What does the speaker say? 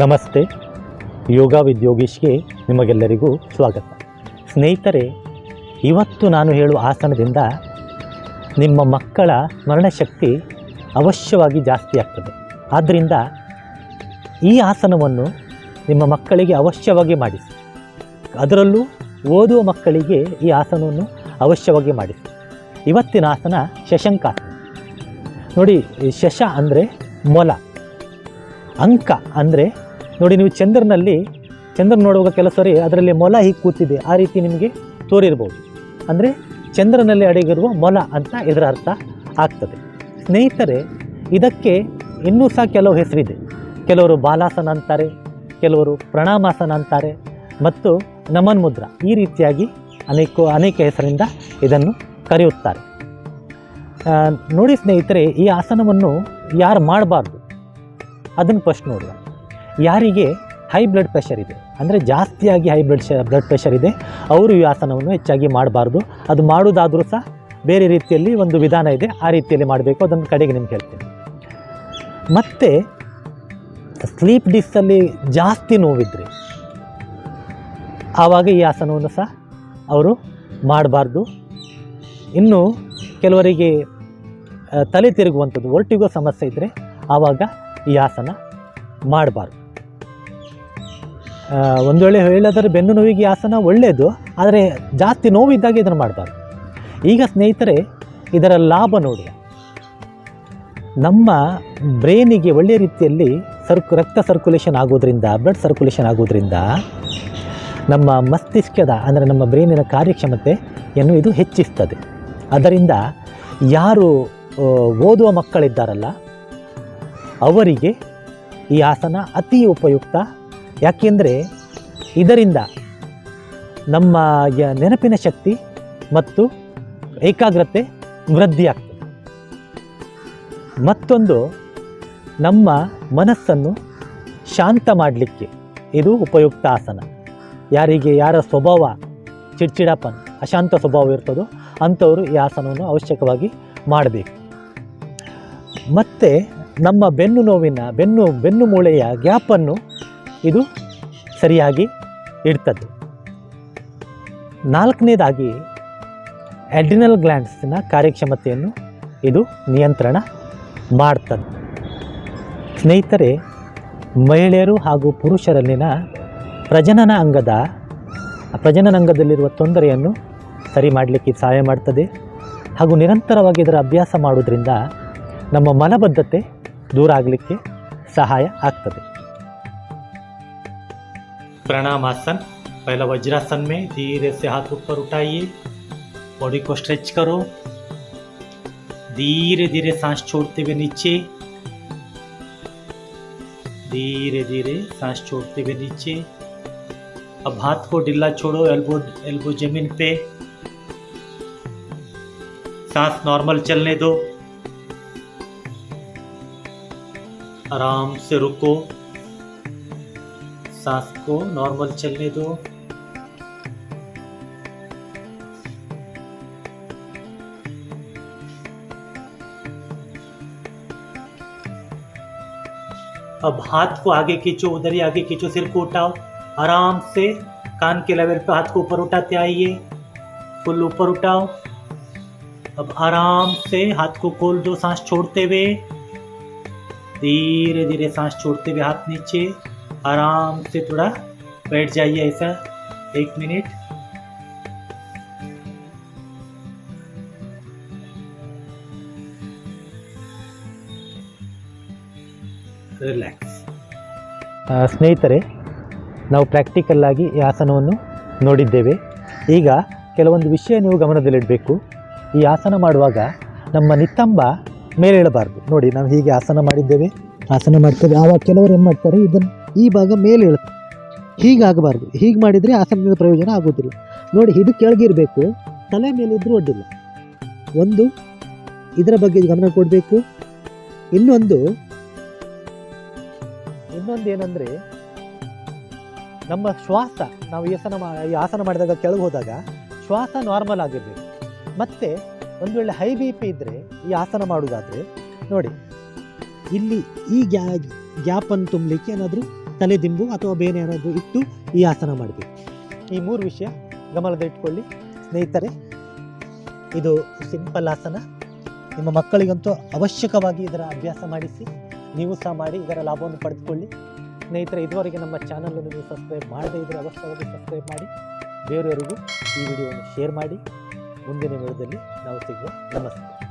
ನಮಸ್ತೆ, ಯೋಗ ವಿದ್ಯೋಗೀಶ್ಗೆ ನಿಮಗೆಲ್ಲರಿಗೂ ಸ್ವಾಗತ. ಸ್ನೇಹಿತರೆ, ಇವತ್ತು ನಾನು ಹೇಳುವ ಆಸನದಿಂದ ನಿಮ್ಮ ಮಕ್ಕಳ ಸ್ಮರಣಶಕ್ತಿ ಅವಶ್ಯವಾಗಿ ಜಾಸ್ತಿ ಆಗ್ತದೆ. ಆದ್ದರಿಂದ ಈ ಆಸನವನ್ನು ನಿಮ್ಮ ಮಕ್ಕಳಿಗೆ ಅವಶ್ಯವಾಗಿ ಮಾಡಿಸಿ. ಅದರಲ್ಲೂ ಓದುವ ಮಕ್ಕಳಿಗೆ ಈ ಆಸನವನ್ನು ಅವಶ್ಯವಾಗಿ ಮಾಡಿಸಿ. ಇವತ್ತಿನ ಆಸನ ಶಶಂಕಾಸನ. ನೋಡಿ, ಶಶ ಅಂದರೆ ಮೊಲ, ಅಂಕ ಅಂದರೆ ನೋಡಿ ನೀವು ಚಂದ್ರನಲ್ಲಿ ಚಂದ್ರ ನೋಡುವಾಗ ಕೆಲಸ ಸರಿ ಅದರಲ್ಲಿ ಮೊಲ ಹೀಗೆ ಕೂತಿದೆ. ಆ ರೀತಿ ನಿಮಗೆ ತೋರಿರ್ಬೋದು. ಅಂದರೆ ಚಂದ್ರನಲ್ಲಿ ಅಡಗಿರುವ ಮೊಲ ಅಂತ ಇದರ ಅರ್ಥ ಆಗ್ತದೆ. ಸ್ನೇಹಿತರೆ, ಇದಕ್ಕೆ ಇನ್ನೂ ಸಹ ಕೆಲವು ಹೆಸರಿದೆ. ಕೆಲವರು ಬಾಲಾಸನ ಅಂತಾರೆ, ಕೆಲವರು ಪ್ರಣಾಮಾಸನ ಅಂತಾರೆ ಮತ್ತು ನಮನ್ ಮುದ್ರ ಈ ರೀತಿಯಾಗಿ ಅನೇಕ ಅನೇಕ ಹೆಸರಿಂದ ಇದನ್ನು ಕರೆಯುತ್ತಾರೆ. ನೋಡಿ ಸ್ನೇಹಿತರೆ, ಈ ಆಸನವನ್ನು ಯಾರು ಮಾಡಬಾರ್ದು? ಅದನ್ನು ಫಸ್ಟ್ ನೋಡುವ. ಯಾರಿಗೆ ಹೈ ಬ್ಲಡ್ ಪ್ರೆಷರ್ ಇದೆ? ಅಂದರೆ ಜಾಸ್ತಿಯಾಗಿ ಹೈ ಬ್ಲಡ್ ಬ್ಲಡ್ ಪ್ರೆಷರ್ ಇದೆ, ಅವರು ಈ ಆಸನವನ್ನು ಹೆಚ್ಚಾಗಿ ಮಾಡಬಾರ್ದು. ಅದು ಮಾಡೋದಾದರೂ ಸಹ ಬೇರೆ ರೀತಿಯಲ್ಲಿ ಒಂದು ವಿಧಾನ ಇದೆ, ಆ ರೀತಿಯಲ್ಲಿ ಮಾಡಬೇಕು. ಅದನ್ನು ಕಡೆಗೆ ನಿಮ್ಗೆ ಹೇಳ್ತೀನಿ. ಮತ್ತು ಸ್ಲೀಪ್ ಡಿಸ್ಸಲ್ಲಿ ಜಾಸ್ತಿ ನೋವಿದ್ರೆ, ಆವಾಗ ಈ ಆಸನವನ್ನು ಸಹ ಅವರು ಮಾಡಬಾರ್ದು. ಇನ್ನು ಕೆಲವರಿಗೆ ತಲೆ ತಿರುಗುವಂಥದ್ದು ಒರ್ಟಿಗೋ ಸಮಸ್ಯೆ ಇದ್ದರೆ ಆವಾಗ ಈ ಆಸನ ಮಾಡಬಾರ್ದು. ಒಂದು ವೇಳೆ ಹೇಳೋದಾದ್ರೆ ಬೆನ್ನು ನೋವಿಗೆ ಈ ಆಸನ ಒಳ್ಳೆಯದು ಆದರೆ ಜಾಸ್ತಿ ನೋವಿದ್ದಾಗ ಇದನ್ನು ಮಾಡಬಾರ್ದು ಈಗ ಸ್ನೇಹಿತರೆ, ಇದರ ಲಾಭ ನೋಡಿ. ನಮ್ಮ ಬ್ರೈನಿಗೆ ಒಳ್ಳೆಯ ರೀತಿಯಲ್ಲಿ ಸರ್ಕ್ ರಕ್ತ ಸರ್ಕ್ಯುಲೇಷನ್ ಆಗೋದ್ರಿಂದ ಬ್ಲಡ್ ಸರ್ಕ್ಯುಲೇಷನ್ ಆಗೋದ್ರಿಂದ ನಮ್ಮ ಮಸ್ತಿಷ್ಕದ, ಅಂದರೆ ನಮ್ಮ ಬ್ರೈನಿನ ಕಾರ್ಯಕ್ಷಮತೆಯನ್ನು ಇದು ಹೆಚ್ಚಿಸ್ತದೆ. ಅದರಿಂದ ಯಾರು ಓದುವ ಮಕ್ಕಳಿದ್ದಾರಲ್ಲ, ಅವರಿಗೆ ಈ ಆಸನ ಅತಿ ಉಪಯುಕ್ತ ಯಾಕೆಂದರೆ ಇದರಿಂದ ನಮ್ಮ ನೆನಪಿನ ಶಕ್ತಿ ಮತ್ತು ಏಕಾಗ್ರತೆ ವೃದ್ಧಿಯಾಗ್ತದೆ ಮತ್ತೊಂದು, ನಮ್ಮ ಮನಸ್ಸನ್ನು ಶಾಂತ ಮಾಡಲಿಕ್ಕೆ ಇದು ಉಪಯುಕ್ತ ಆಸನ. ಯಾರಿಗೆ ಯಾರ ಸ್ವಭಾವ ಚಿಡ್ಚಿಡಪನ್ ಅಶಾಂತ ಸ್ವಭಾವ ಇರ್ತದೋ ಅಂಥವರು ಈ ಆಸನವನ್ನು ಅವಶ್ಯಕವಾಗಿ ಮಾಡಬೇಕು. ಮತ್ತು ನಮ್ಮ ಬೆನ್ನು ನೋವಿನ, ಬೆನ್ನು ಬೆನ್ನು ಮೂಳೆಯ ಗ್ಯಾಪನ್ನು ಇದು ಸರಿಯಾಗಿ ಇಡ್ತದೆ. ನಾಲ್ಕನೇದಾಗಿ ಅಡ್ರಿನಲ್ ಗ್ಲ್ಯಾಂಡ್ಸಿನ ಕಾರ್ಯಕ್ಷಮತೆಯನ್ನು ಇದು ನಿಯಂತ್ರಣ ಮಾಡ್ತದೆ. ಸ್ನೇಹಿತರೆ, ಮಹಿಳೆಯರು ಹಾಗೂ ಪುರುಷರಲ್ಲಿನ ಪ್ರಜನನ ಅಂಗದ, ಪ್ರಜನನ ಅಂಗದಲ್ಲಿರುವ ತೊಂದರೆಯನ್ನು ಸರಿ ಮಾಡಲಿಕ್ಕೆ ಸಹಾಯ ಮಾಡ್ತದೆ ಹಾಗೂ ನಿರಂತರವಾಗಿ ಇದರ ಅಭ್ಯಾಸ ಮಾಡೋದ್ರಿಂದ ನಮ್ಮ ಮಲಬದ್ಧತೆ ದೂರ ಆಗಲಿಕ್ಕೆ ಸಹಾಯ ಆಗ್ತದೆ. प्रणामासन पहला वज्रासन में धीरे से हाथ ऊपर उठाइए। बॉडी को स्ट्रेच करो। धीरे धीरे सांस छोड़ते हुए नीचे। धीरे धीरे सांस छोड़ते हुए नीचे। अब हाथ को ढीला छोड़ो एल्बो एल्बो ज़मीन पे। सांस नॉर्मल चलने दो। आराम से रुको। सांस को नॉर्मल चलने दो। अब हाथ को आगे खींचो, उधर ही आगे खींचो, सिर को उठाओ। आराम से कान के लेवल पे हाथ को ऊपर उठाते आइए। फुल ऊपर उठाओ। अब आराम से हाथ को खोल दो सांस छोड़ते हुए। धीरे धीरे सांस छोड़ते हुए हाथ नीचे। आराम से थोड़ा बैठ जाइए ऐसा एक मिनट ರಿಲ್ಯಾಕ್ಸ್ ಸ್ನೇಹಿತರೆ ನಾವು ಪ್ರಾಕ್ಟಿಕಲ್ ಆಗಿ ಈ ಆಸನವನ್ನು ನೋಡಿದ್ದೇವೆ ಈಗ ಕೆಲವೊಂದು ವಿಷಯ ನೀವು ಗಮನದಲ್ಲಿಡಬೇಕು ಈ ಆಸನ ಮಾಡುವಾಗ ನಮ್ಮ ನಿತ್ತಂಬ ಮೇಲೆ ಇಳಬಾರ್ದು ನೋಡಿ ನಾವು ಹೀಗೆ ಆಸನ ಮಾಡಿದ್ದೇವೆ ಆಸನ ಮಾಡ್ತೇವೆ ಆವಾಗ ಕೆಲವರು ಏನು ಮಾಡ್ತಾರೆ ಇದನ್ನು ಈ ಭಾಗ ಮೇಲೆ ಹೇಳುತ್ತೆ ಹೀಗಾಗಬಾರ್ದು. ಹೀಗೆ ಮಾಡಿದರೆ ಆಸನದಿಂದ ಪ್ರಯೋಜನ ಆಗೋದಿಲ್ಲ. ನೋಡಿ, ಇದು ಕೆಳಗಿರಬೇಕು ತಲೆ ಮೇಲೆ ಇದ್ದರೂ ಅಡ್ಡಿಲ್ಲ ಒಂದು, ಇದರ ಬಗ್ಗೆ ಗಮನ ಕೊಡಬೇಕು. ಇನ್ನೊಂದು ಇನ್ನೊಂದು ಏನಂದರೆ, ನಮ್ಮ ಶ್ವಾಸ, ನಾವು ಈ ಆಸನ ಮಾ, ಈ ಆಸನ ಮಾಡಿದಾಗ ಕೆಳಗೆ ಹೋದಾಗ ಶ್ವಾಸ ನಾರ್ಮಲ್ ಆಗಿರಬೇಕು. ಮತ್ತು ಒಂದು ವೇಳೆ ಹೈ ಬಿ ಪಿ ಇದ್ದರೆ ಈ ಆಸನ ಮಾಡೋದಾದರೆ, ನೋಡಿ, ಇಲ್ಲಿ ಈ ಗ್ಯಾ, ಗ್ಯಾಪನ್ನು ತುಂಬಲಿಕ್ಕೆ ಏನಾದರೂ ತಲೆ ದಿಂಬು ಅಥವಾ ಬೇರೆ ಏನಾದರೂ ಇಟ್ಟು ಈ ಆಸನ ಮಾಡಬೇಕು. ಈ ಮೂರು ವಿಷಯ ಗಮನದ ಇಟ್ಕೊಳ್ಳಿ. ಸ್ನೇಹಿತರೆ, ಇದು ಸಿಂಪಲ್ ಆಸನ. ನಿಮ್ಮ ಮಕ್ಕಳಿಗಂತೂ ಅವಶ್ಯಕವಾಗಿ ಇದರ ಅಭ್ಯಾಸ ಮಾಡಿಸಿ, ನೀವು ಸಹ ಮಾಡಿ, ಇದರ ಲಾಭವನ್ನು ಪಡೆದುಕೊಳ್ಳಿ. ಸ್ನೇಹಿತರೆ, ಇದುವರೆಗೆ ನಮ್ಮ ಚಾನಲ್ ನೀವು ಸಬ್ಸ್ಕ್ರೈಬ್ ಮಾಡದೇ ಇದ್ದರೆ ಅವಶ್ಯವಾಗಿ ಸಬ್ಸ್ಕ್ರೈಬ್ ಮಾಡಿ. ಬೇರೆಯವರಿಗೂ ಈ ವಿಡಿಯೋವನ್ನು ಶೇರ್ ಮಾಡಿ. ಮುಂದಿನ ವಿಡಿಯೋದಲ್ಲಿ ನಾವು ಸಿಗುವ. ನಮಸ್ತೆ.